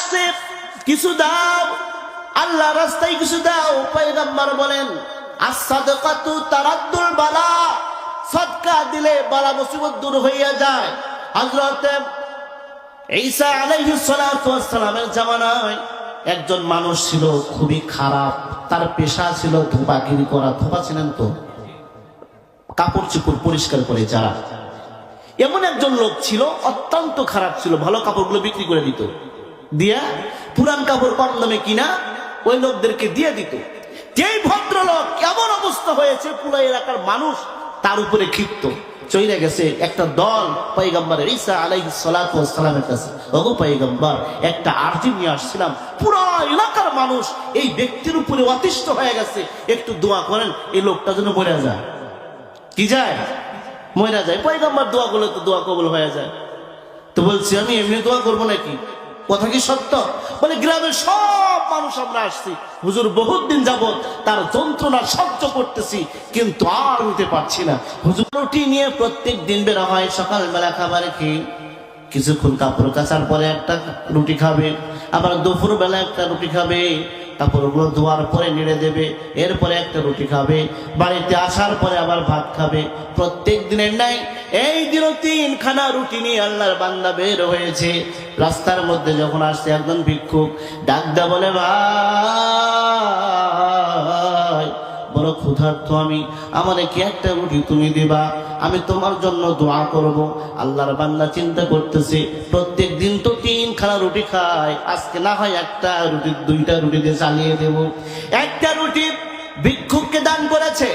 আসছে, কিছু দাও। আল্লাহ রাস্তায় কিছু দাও। পয়গম্বর বলেন একজন মানুষ ছিল, খুবই খারাপ। তার পেশা ছিল ধোপাগিরি করা। ধোপা ছিলেন তো? কাপড় চোপড় পরিষ্কার করে যারা এমন একজন লোক ছিল, অত্যন্ত খারাপ ছিল, ভালো কাপড়গুলো বিক্রি করে দিত। দিয়া পুরান কাপড় কম দামে কিনা, ওই লোকদেরকে দিয়ে দিত। যেই ভদ্রলোক কেমন অবস্থা হয়েছে পুরো এলাকার মানুষ, তার উপরে ক্ষিপ্ত। চলে গেছে একটা দল পৈগম্বর ঈসা সালামের কাছে। ওগো পৈগম্বর একটা আরজি নিয়ে আসছিলাম। পুরো এলাকার মানুষ এই ব্যক্তির উপরে অতিষ্ঠ হয়ে গেছে। একটু দোয়া করেন, এই লোকটা যেন মরে যায়। কি যায়? মরা যায়। পয়গাম্বার দোয়া করলে তো দোয়া কবল হয়ে যায়। তো বলছি, আমি এমনি দোয়া করব নাকি? কথা কি সত্য? বলে, গ্রামের সব মানুষ আমরা আসছি। হুজুর বহুত দিন যাবত তার যন্ত্রণা সহ্য করতেছি, কিন্তু আর নিতে পারছি না। হুজুর, রুটি নিয়ে প্রত্যেক দিন বেরা হয়, সকালবেলা খাবার খেয়ে কিছুক্ষণ কাপড় কাচার পরে একটা রুটি খাবে, আবার দুপুর বেলা একটা রুটি খাবে। কাপড়গুলো ধোয়ার পরে নেড়ে দেবে, এরপরে একটা রুটি খাবে, বাড়িতে আসার পরে আবার ভাত খাবে। প্রত্যেক দিনের নাই, এই দিনও তিনখানা রুটি নিয়ে আল্লাহর বান্দা বের হয়েছে। রাস্তার মধ্যে যখন আসছে একজন ভিক্ষুক ডাকদা বলে, ভাই, বড় আমি, আমারে কি একটা রুটি তুমি দিবা? আমি তোমার জন্য দোয়া করব। আল্লাহর বান্দা চিন্তা করতেছে, প্রত্যেক দিন তো খানা রুটি খায়, আজকে না হয় একটা রুটি, দুইটা রুটি দিয়ে চালিয়ে দেব। একটা রুটি ভিক্ষুককে দান করেছে,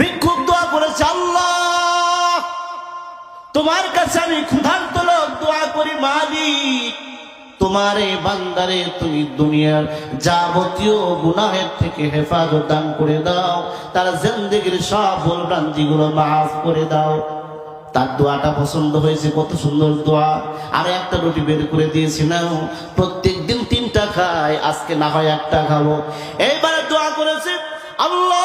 ভিক্ষুক দোয়া করেছে, আল্লাহ, তোমার কাছে আমি ক্ষুধার্ত লোক, দোয়া করি মালিক। তোমার বান্দারে তুমি দুনিয়ার যাবতীয় গুনাহের থেকে হেফাজত দান করে দাও, তার জিন্দগির সব ভুলভ্রান্তি গুলো মাফ করে দাও। তার দোয়াটা পছন্দ হয়েছে, কত সুন্দর দোয়া। আর একটা রুটি বের করে দিয়েছি না প্রত্যেক দিন তিনটা খায় আজকে না হয় একটা খাব। এইবারে দোয়া করেছে, আল্লাহ!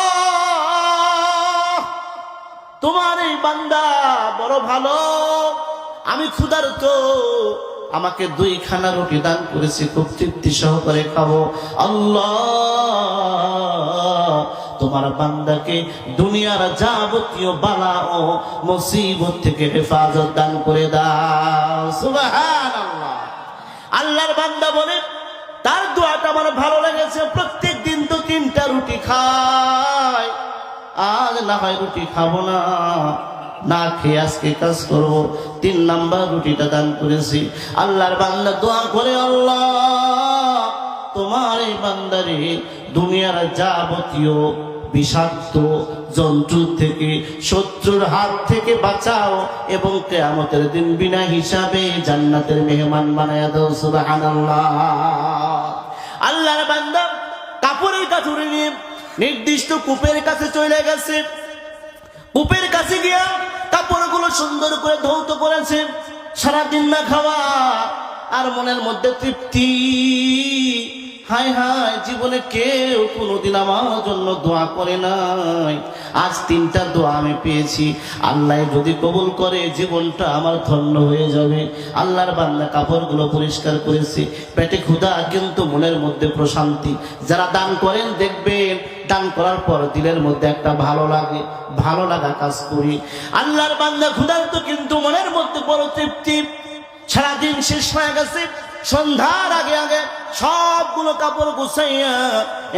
তোমার এই বান্দা বড় ভালো। আমি ক্ষুধার্ত। আমাকে দুইখানা রুটি দান করেছি, খুব তৃপ্তি সহকারে খাব। আল্লাহ! তোমার বান্দাকে দুনিয়ার যাবতীয় বালা ও মুসিবত থেকে হেফাজত দান করে দাও। আল্লাহর বান্দা বলে, তার দোয়াটা আমার ভালো লেগেছে প্রত্যেক দিন তো তিনটা রুটি খায় আজ না হয় রুটি খাব না। না খেয়ে আজকে কাজ করব। তিন নাম্বার রুটিটা দান করেছি। আল্লাহর বান্দা দোয়া করে, আল্লাহ, তোমার এই বান্দারে দুনিয়ার যাবতীয় বিষাক্ত জন্তু থেকে, শত্রুর হাত থেকে বাঁচাও এবং কেয়ামতের দিন বিনা হিসাবে জান্নাতের মেহমান বানায় দাও, সুবহানাল্লাহ। আল্লাহর বান্দা কাপড়ের কাঠুরে নিয়ে নির্দিষ্ট কূপের কাছে চলে গেছে। কূপের কাছে গিয়া কাপড়গুলো সুন্দর করে ধৌত করেছে। সারাদিন না খাওয়া, আর মনের মধ্যে তৃপ্তি। হায় হায় জীবনে কেউ কোনোদিন আমার জন্য দোয়া করে নাই। আজ তিনটা দোয়া আমি পেয়েছি। আল্লাহ যদি কবুল করে, জীবনটা আমার ধন্য হয়ে যাবে। আল্লাহর বান্দা কাপড়গুলো পরিষ্কার করেছি। পেটে ক্ষুধা কিন্তু মনের মধ্যে প্রশান্তি। যারা দান করেন দেখবেন, দান করার পর দিলের মধ্যে একটা ভালো লাগে। ভালো লাগা কাজ করি। আল্লাহর বান্দা তো কিন্তু মনের মধ্যে বড় তৃপ্তি। সারাদিন শেষ হয়ে গেছে। সন্ধ্যার আগে আগে সবগুলো কাপড় গুছাইয়া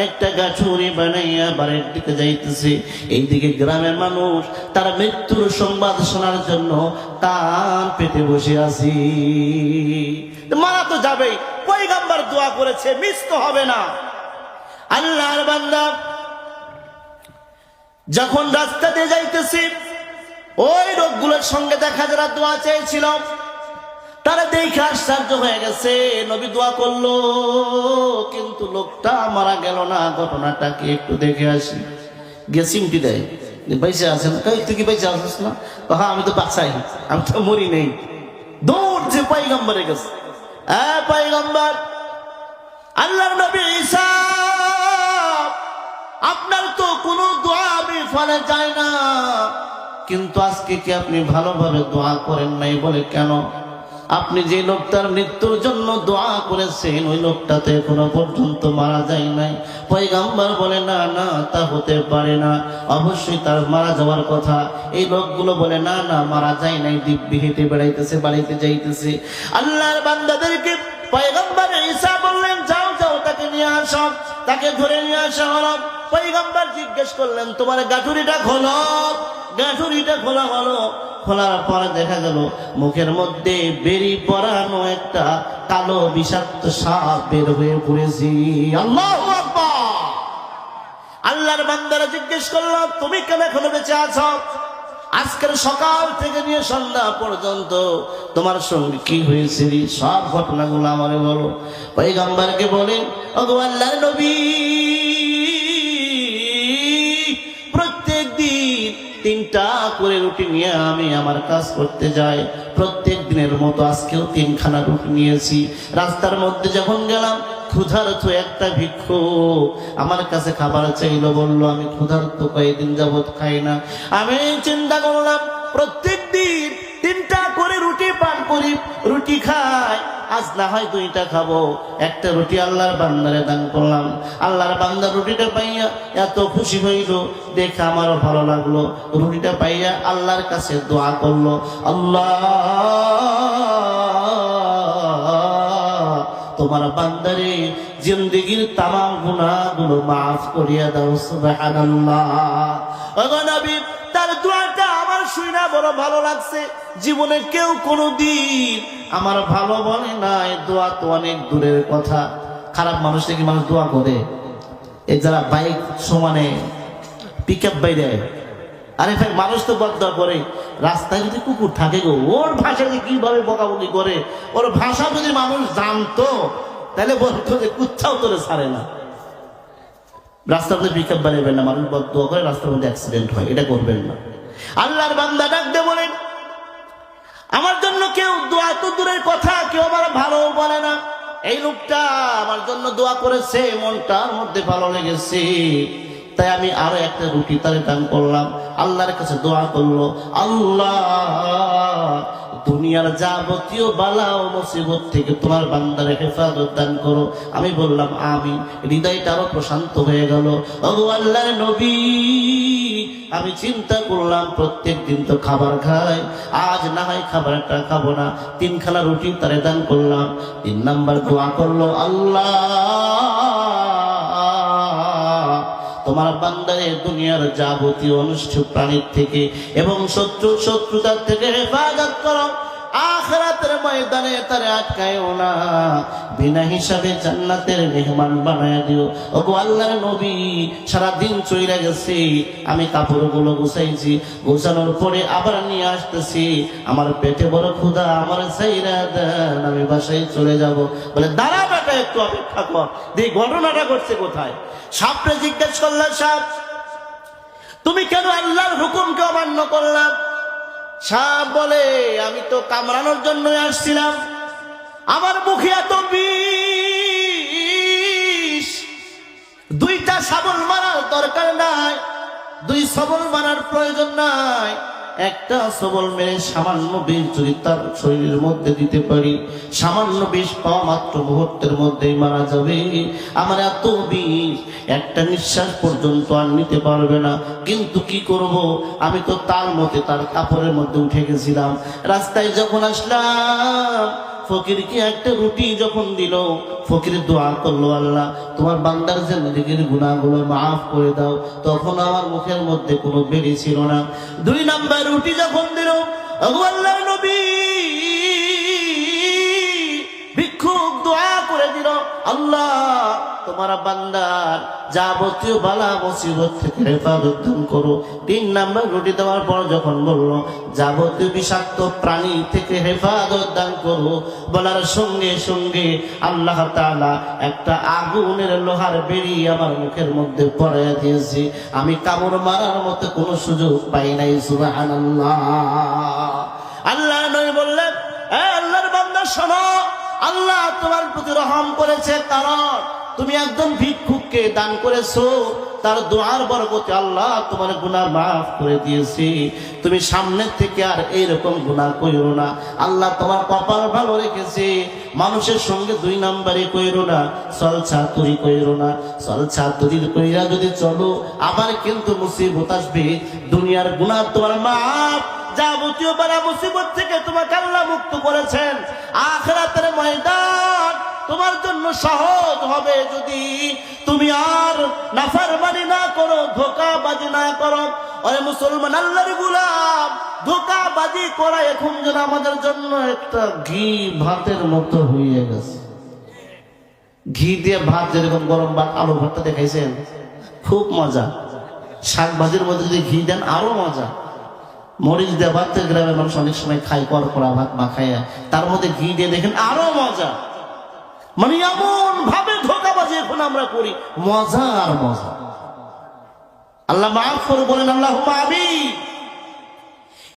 একটা গাছুরি বানাইয়া বাড়ির দিকে যাইতেছে। এইদিকে গ্রামের মানুষ তার মৃত্যুর সংবাদ শোনার জন্য কান পেতে বসে আছি। মারা তো যাবেই। পয়গাম্বার দোয়া করেছে, মিস তো হবে না। আল্লাহর বান্দা, যখন রাস্তা দিয়ে যাইতেছি, ওই রোগগুলোর সঙ্গে দেখা যারা দোয়া চেয়েছিল তারা দেখে আশ্চর্য হয়ে গেছে, নবী দোয়া করল, কিন্তু লোকটা মারা গেল না ঘটনাটাকে একটু দেখে আসি। গিয়ে দেয় পয়সা আছে না? তুই কি পয়সা আছিস না? হ্যাঁ আমি তো বাঁচাই, আমি তো মরি নেই। দৌড় যে পাইগম্বরে গেছে। হ্যাঁ পাইগম্বর আল্লাহ নবী আপনার তো কোনো দোয়া আমি ফলে যায় না। কিন্তু আজকে কি আপনি ভালোভাবে দোয়া করেন নাই বলে কেন? আপনি যে লোকটার মৃত্যুর জন্য দোয়া করেছেন, ওই লোকটা তো এখনও পর্যন্ত মারা যায় নাই। পয়গাম্বার বলে, না না, তা হতে পারে না। অবশ্যই তার মারা যাওয়ার কথা। এই লোকগুলো বলে, না না, মারা যায় নাই। দিব্যি হেঁটে বেড়াইতেছে, বাড়িতে যাইতেছে। আল্লাহর বান্দাদেরকে পয়গম্বর ঈসা বললেন, যাও যাও, তাকে নিয়ে আসো, তাকে ধরে নিয়ে আসা হলো। পয়গম্বর জিজ্ঞেস করলেন, তোমার গাঠুরিটা খোলো। গাঠুরিটা খোলা হলো। খোলার পরে দেখা গেল, মুখের মধ্যে বেরি পরানো একটা কালো বিষাক্ত সাপ বের হয়ে পড়েছি। আল্লাহ আল্লাহর বান্দারা জিজ্ঞেস করল, তুমি কেন এখনও বেঁচে আছো? আজকের সকাল থেকে নিয়ে সন্ধ্যা পর্যন্ত তোমার সঙ্গে কি হয়েছে? সব ঘটনাগুলো আমারে বলো। পৈগম্বরকে বলেন আল্লাহর নবী তিনটা করে রুটি নিয়ে আমি আমার কাজ করতে যাই। প্রত্যেক দিনের মতো আজকেও তিনখানা রুটি নিয়েছি। রাস্তার মধ্যে যখন গেলাম, ক্ষুধার্ত একটা ভিক্ষু আমার কাছে খাবার চাইল, বলল, আমি ক্ষুধার্ত কয়েকদিন যাবৎ খাই না। আমি চিন্তা করলাম, প্রত্যেক দিন তিনটা করে রুটি পান করি, রুটি খাই। আজ না হয় দুইটা খাব। একটা রুটি আল্লাহর বান্দারে দান করলাম। আল্লাহর বান্দার রুটিটা পাইয়া এত খুশি হইল, দেখে আমারও ভালো লাগল। রুটিটা পাইয়া আল্লাহর কাছে দোয়া করল, আল্লাহ, তোমার বান্দারে জিন্দগির তামাম গুনাহগুলো মাফ করিয়া দাও, সুবহানাল্লাহ। নবী শুনে বড় ভালো লাগছে। জীবনে কেউ কোনো দিন আমার ভালো বলে নাই, দোয়া তো অনেক দূরের কথা। খারাপ মানুষ থেকে মানুষ দোয়া করে। এই যারা বাইক সমানে পিক আপ বাইরে, আরে ভাই, মানুষ তো বদয়া করে। রাস্তায় যদি কুকুর থাকে গো, ওর ভাষা যে কীভাবে বকাবকি করে, ওর ভাষা যদি মানুষ জানতো, তাহলে বলতো যে কুচ্ছাও তোরে ছাড়ে না। রাস্তার মধ্যে পিক আপ বাড়াবেন না মানুষ বদয়া করে, রাস্তার মধ্যে অ্যাক্সিডেন্ট হয়, এটা করবেন না। আল্লাহর বান্দা ডাক দিয়ে বলেন, আমার জন্য কেউ দোয়া তো দূরের কথা, কেউ আমার ভালো বলে না। এই লোকটা আমার জন্য দোয়া করেছে, মনটার মধ্যে ভালো লেগেছে। তাই আমি আরও একটা রুটি তারে দান করলাম। আল্লাহর কাছে দোয়া করল, আল্লাহ, দুনিয়ার যাবতীয় বালা ও মুসিবত থেকে তোমার বান্দারে হেফাজত দান করো। আমি বললাম আমি হৃদয়টা আরও প্রশান্ত হয়ে গেল। ওগো আল্লাহর নবী আমি চিন্তা করলাম, প্রত্যেক দিন তো খাবার খাই। আজ না হয় খাবারটা খাব না। তিন তিনখানা রুটি তারে দান করলাম। তিন নাম্বার দোয়া করল, আল্লাহ, তোমার বান্দারে দুনিয়ার যাবতীয় অনুষ্ঠিত প্রাণীর থেকে এবং শত্রু শত্রুতার থেকে হেফাজত করো। আখরাতের ময়দানে তারে আটকায়ও না। বিনা হিসাবে জান্নাতের মেহমান বানায় দিও। ওগো আল্লাহর নবী সারা দিন চইরা গেছে। আমি কাপড়গুলো গুছাইছি। গুছানোর পরে আবার নিয়ে আসতেছি। আমার পেটে বড় ক্ষুধা, আমার সাইরা দেন, আমি বাসায় চলে যাব। বলে, দাঁড়া বেটা, একটু অপেক্ষা কর। দেখি ঘটনাটা ঘটছে কোথায়? সাপটা জিজ্ঞেস করলাম, সাপ, তুমি কেন আল্লাহর হুকুমকে অমান্য করলাম সাপ বলে, আমি তো কামড়ানোর জন্য আসছিলাম। আমার মুখে এত বিষ। দুইটা সাবল মারার দরকার নাই, দুই সবল মারার প্রয়োজন নাই। একটা সবল মেরে সামান্য বিষ যদি তার শরীরের মধ্যে দিতে পারি, সামান্য বিষ পাওয়া মাত্র মুহূর্তের মধ্যেই মারা যাবে। আমার এত বিষ, একটা নিঃশ্বাস পর্যন্ত আর নিতে পারবে না। কিন্তু কি করব? আমি তো তার মতে তার কাপড়ের মধ্যে উঠে গেছিলাম। রাস্তায় যখন আসলাম ফকিরকে একটা রুটি যখন দিল, ফকির দোয়া করল, আল্লাহ, তোমার বান্দার যে জিন্দগির গুণাগুলো মাফ করে দাও। তখন আমার মুখের মধ্যে কোনো বেড়ে ছিল না। দুই নাম্বার রুটি যখন দিল আল্লাহ নবী, ভিক্ষুক দোয়া করে দিল, আল্লাহ তোমার বান্দার যাবতীয় বালা মুসিবত থেকে হেফাজত দান করো। তিন নাম্বার রুটি দেওয়ার পর যখন বলল, যাবতীয় বিষাক্ত প্রাণী থেকে হেফাজত দান করো, বলার সঙ্গে সঙ্গে আল্লাহ তাআলা একটা আগুনের লোহার বেরি আমার মুখের মধ্যে পড়াইয়া দিয়েছে। আমি কামড় মারার মতো কোনো সুযোগ পাই নাই, সুবহানাল্লাহ। আল্লাহ নবী বললেন আল্লাহর বান্দা, শোনো, আল্লাহ তোমার প্রতি রহম করেছে, কারণ তুমি একজন ভিক্ষুককে দান করেছ, তার দোয়ার বরকতে আল্লাহ তোমার গুনাহ মাফ করে দিয়েছি। তুমি সামনের থেকে আর এইরকম গুনাহ কইরো না। আল্লাহ তোমার কপাল ভালো রেখেছে। মানুষের সঙ্গে দুই নাম্বারে কইরো না, চল ছাতুরি কইরো না। চল ছাতুরির কইরা যদি চলো, আবার কিন্তু মুসিবত আসবে। দুনিয়ার গুনাহ তোমার মাফ যাবতীয় বারা মুসিবত থেকে তোমাকে আল্লাহ মুক্ত করেছেন। আখরাতের ময়দান তোমার জন্য সহজ হবে যদি তুমি আর নাফারমানি না করো, ধোকাবাজি না করো। আরে মুসলমান, আল্লাহর গুলাম, ধোকাবাজি করা এখন যেন আমাদের জন্য একটা ঘি ভাতের মতো হয়ে গেছে। ঘি দিয়ে ভাত যেরকম গরম ভাত, আলু ভাতটা দেখাইছেন? খুব মজা। শাক ভাজির মধ্যে যদি ঘি দেন, আরও মজা। মরিচ দিয়ে ভাত গ্রামের মানুষ অনেক সময় খায় কর করা ভাত মাখাইয়া তার মধ্যে ঘি দিয়ে দেখেন আরও মজা। মানে এমন ভাবে ধোকাবাজি এখন আমরা করি। মজা আর মজা। আল্লাহ মাফ করে বলেন আল্লাহ আমিন।